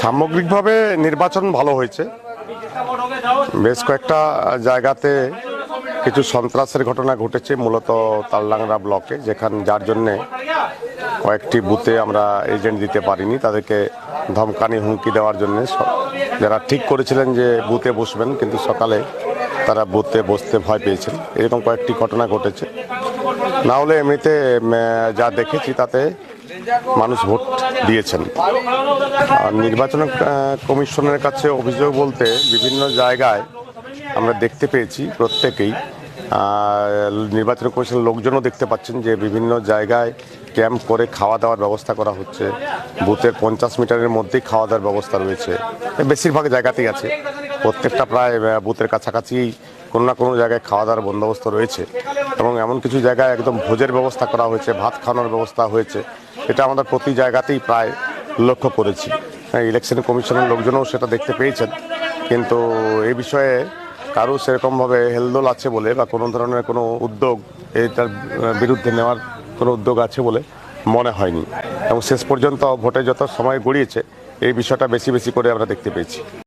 সামগ্রিকভাবে নির্বাচন ভালো হয়েছে। বেশ কয়েকটা জায়গাতে কিছু সন্ত্রাসের ঘটনা ঘটেছে, মূলত তালডাংরা ব্লকে, যেখানে, যার জন্যে কয়েকটি বুথে আমরা এজেন্ট দিতে পারিনি। তাদেরকে ধমকানি, হুমকি দেওয়ার জন্য যারা ঠিক করেছিলেন যে বুথে বসবেন, কিন্তু সকালে তারা বুথে বসতে ভয় পেয়েছেন। এরকম কয়েকটি ঘটনা ঘটেছে। না হলে এমনিতে যা দেখেছি তাতে মানুষ ভোট দিয়েছেন। আর নির্বাচন কমিশনের কাছে অভিযোগ বলতে বিভিন্ন জায়গায় আমরা দেখতে পেয়েছি প্রত্যেকেই। নির্বাচন কমিশনের লোকজনও দেখতে পাচ্ছেন যে বিভিন্ন জায়গায় ক্যাম্প করে খাওয়া দাওয়ার ব্যবস্থা করা হচ্ছে। বুথের পঞ্চাশ মিটারের মধ্যেই খাওয়া দাওয়ার ব্যবস্থা রয়েছে। বেশিরভাগ জায়গাতেই আছে। প্রত্যেকটা প্রায় বুথের কাছাকাছি কোনো না কোনো জায়গায় খাওয়া দাওয়ার বন্দোবস্ত রয়েছে। এবং এমন কিছু জায়গায় একদম ভোজের ব্যবস্থা করা হয়েছে ভাত খাওয়ানোর ব্যবস্থা হয়েছে। এটা আমাদের প্রতি জায়গাতেই প্রায় লক্ষ্য করেছি। হ্যাঁ, ইলেকশন কমিশনের লোকজনও সেটা দেখতে পেয়েছেন। কিন্তু এই বিষয়ে কারও সেরকমভাবে হেলদোল আছে বলে বা কোনো ধরনের কোনো উদ্যোগ এটার বিরুদ্ধে নেওয়ার কোনো উদ্যোগ আছে বলে মনে হয়নি। এবং শেষ পর্যন্ত ভোটে যত সময় গড়িয়েছে এই বিষয়টা বেশি বেশি করে আমরা দেখতে পেয়েছি।